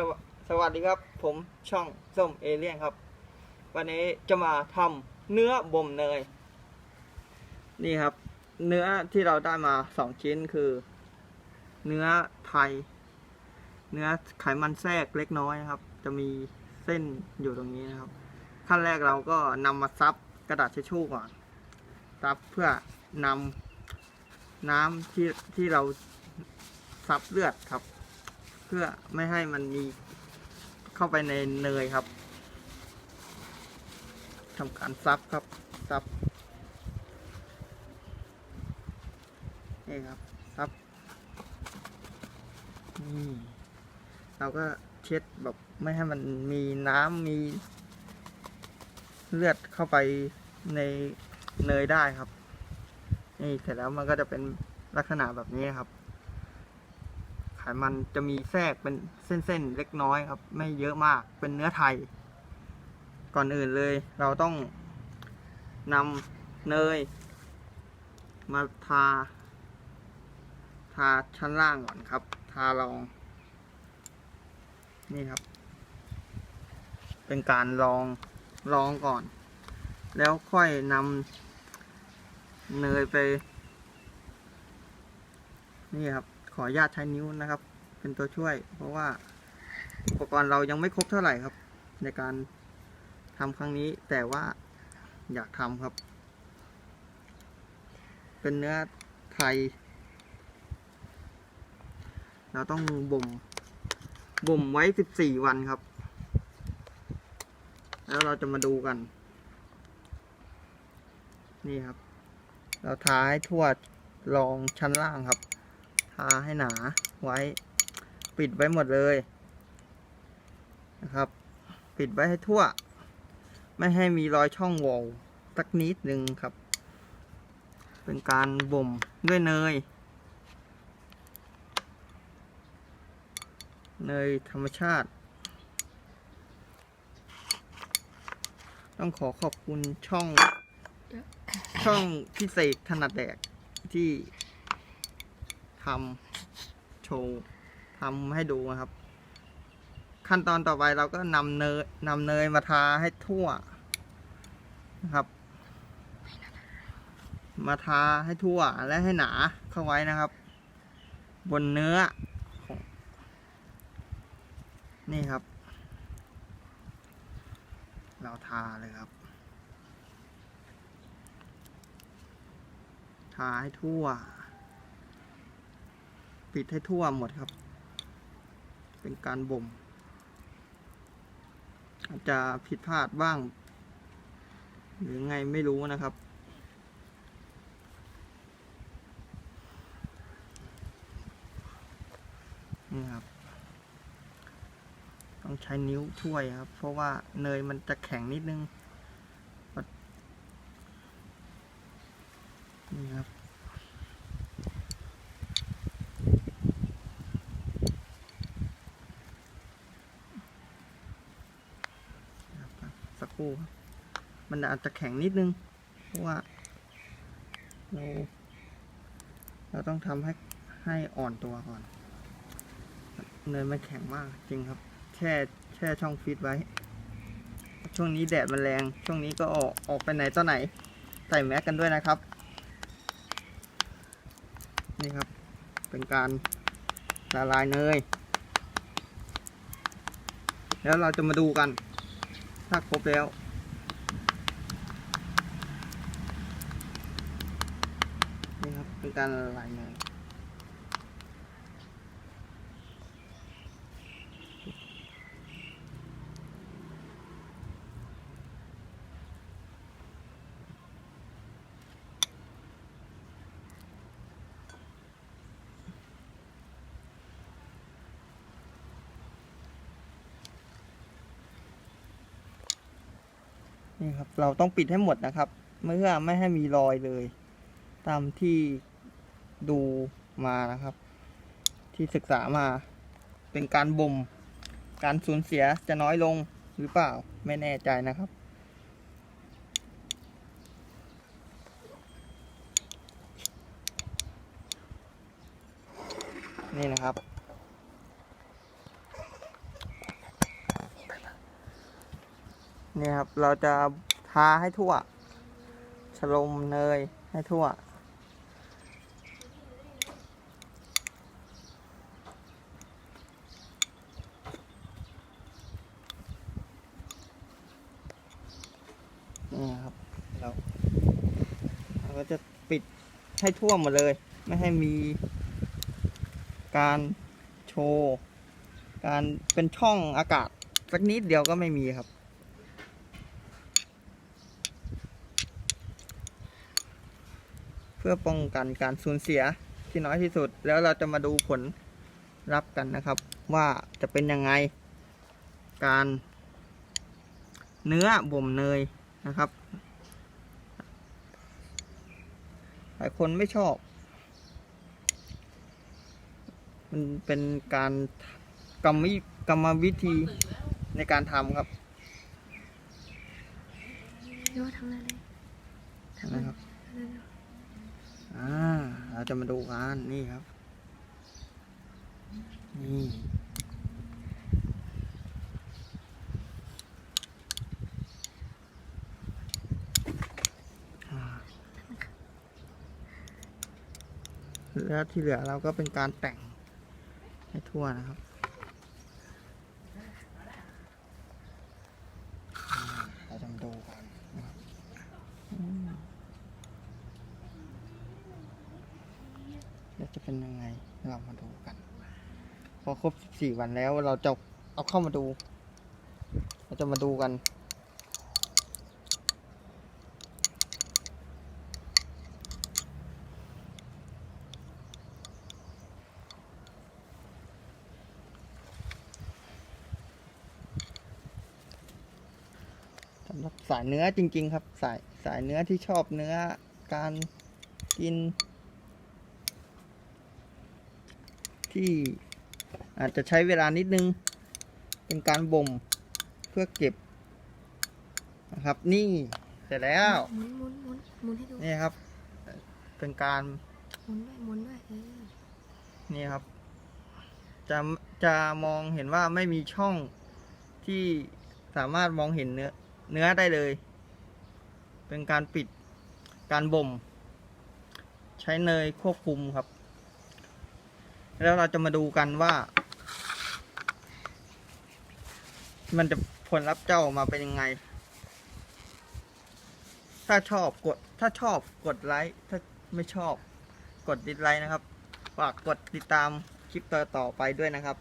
สวสวัสดีครับ ผมช่องส้มเอเลี่ยนครับ วันนี้จะมาทำเนื้อบ่มเนย นี่ครับ เนื้อที่เราได้มาสองชิ้นคือ เนื้อไทย เนื้อไขมันแทรกเล็กน้อยนะครับ จะมีเส้นอยู่ตรงนี้นะครับ ขั้นแรกเราก็นำมาซับกระดาษทิชชู่ก่อนซับเพื่อนำน้ำที่ที่เราซับเลือดครับ เพื่อไม่ให้มันมีเข้าไปในเนยครับทำการซับครับซับนี่ครับซับนี่เราก็เช็ดแบบไม่ให้มันมีน้ำมีเลือดเข้าไปในเนยได้ครับ นี่เสร็จแล้วมันก็จะเป็นลักษณะแบบนี้ครับ ไขมันจะมีแทรกเป็นเส้นๆเล็กน้อยครับ ไม่เยอะมากเป็นเนื้อไทย ก่อนอื่นเลยเราต้องนำเนย มาทา ทาชั้นล่างก่อนครับ ทารอง นี่ครับ เป็นการลองลองก่อน แล้วค่อยนำเนยไป นี่ครับ ขออนุญาตใช้นิ้วนะครับ เป็นตัวช่วย เพราะว่าอุปกรณ์เรายังไม่ครบเท่าไหร่ครับ ในการทำครั้งนี้แต่ว่าอยากทำครับ เป็นเนื้อไทย เราต้องบ่มบ่มไว้ 14 วันครับ แล้วเราจะมาดูกัน นี่ครับ เราทาให้ทั่วรองชั้นล่างครับ ทาให้หนาไว้ ปิดไว้หมดเลยนะครับ ปิดไว้ให้ทั่ว ไม่ให้มีรอยช่องโหว่สักนิดหนึ่งครับ เป็นการบ่มด้วยเนย เนยธรรมชาติ ต้องขอขอบคุณช่องช่องพิเศษถนัดแดกที่ ทำโชว์ทำให้ดูนะครับ ขั้นตอนต่อไปเราก็นำเนยนำเนยมาทาให้ทั่วนะครับ มาทาให้ทั่วและให้หนาเข้าไว้นะครับ บนเนื้อ นี่ครับ เราทาเลยครับทาให้ทั่ว ปิดให้ทั่วหมดครับ เป็นการบ่ม อาจจะผิดพลาดบ้าง หรือไงไม่รู้นะครับ นี่ครับ ต้องใช้นิ้วช่วยครับ เพราะว่าเนยมันจะแข็งนิดนึง นี่ครับักครู่มันอาจจะแข็งนิดนึง เพราะว่าเราเราต้องทำให้ให้อ่อนตัวก่อน เนยมันแข็งมากจริงครับ แช่แช่ช่องฟิตไว้ ช่วงนี้แดดมันแรง ช่วงนี้ก็ออกออกไปไหนต่อไหน ใส่แมสกันด้วยนะครับ นี่ครับ เป็นการละลายเนย แล้วเราจะมาดูกัน ถ้าครบแล้ว นี่ครับเป็นการละลายเนย นี่ครับ เราต้องปิดให้หมดนะครับเพื่อไม่ให้มีรอยเลย ตามที่ดูมานะครับ ที่ศึกษามา เป็นการบ่ม การสูญเสียจะน้อยลงหรือเปล่าไม่แน่ใจนะครับนี่นะครับ นี่ครับ เราจะทาให้ทั่วฉลมเนยให้ทั่ว นี่ครับ เราเราก็จะปิดให้ทั่วหมดเลย ไม่ให้มีการโชว์ การเป็นช่องอากาศสักนิดเดียวก็ไม่มีครับ พื่อป้องกันการสูญเสียที่น้อยที่สุด แล้วเราจะมาดูผลลัพธ์กันนะครับ ว่าจะเป็นยังไง การ เนื้อบ่มเนยนะครับ หลายคนไม่ชอบ มันเป็นการกรรมวิกรรมวิธีในการทำครับเดี๋ยวทำอะไรเลยทำอะไรนะครับเร็ว อ่าเราจะมาดูกันนี่ครับ นี่แล้วที่เหลือเราก็เป็นการแต่งให้ทั่วนะครับอ่าเราจะมาดูกันนะครับอืม แล้วจะ เป็นยังไง เรามาดูกัน พอครบ 14 วันแล้วเราจะเอาเข้ามาดู เราจะมาดูกัน สำหรับสายเนื้อจริง ๆ ครับ สายสายเนื้อที่ชอบเนื้อการกิน ที่อาจจะใช้เวลานิดนึง เป็นการบ่มเพื่อเก็บนะครับนี่เสร็จแล้ว หมุนหมุนหมุนหมุนให้ดูนี่ครับ เป็นการหมุนด้วยหมุนด้วยเออนี่ครับ จะจะมองเห็นว่าไม่มีช่องที่สามารถมองเห็นเนื้อเนื้อได้เลย เป็นการปิดการบ่ม ใช้เนยควบคุมครับ แล้วเราจะมาดูกันว่า มันจะผลลัพธ์เจ้าออกมาเป็นยังไง ถ้าชอบกด ถ้าชอบกดไลค์ ถ้าไม่ชอบ กดดิสไลค์นะครับ ฝากกดติดตามคลิปต่อๆไปด้วยนะครับ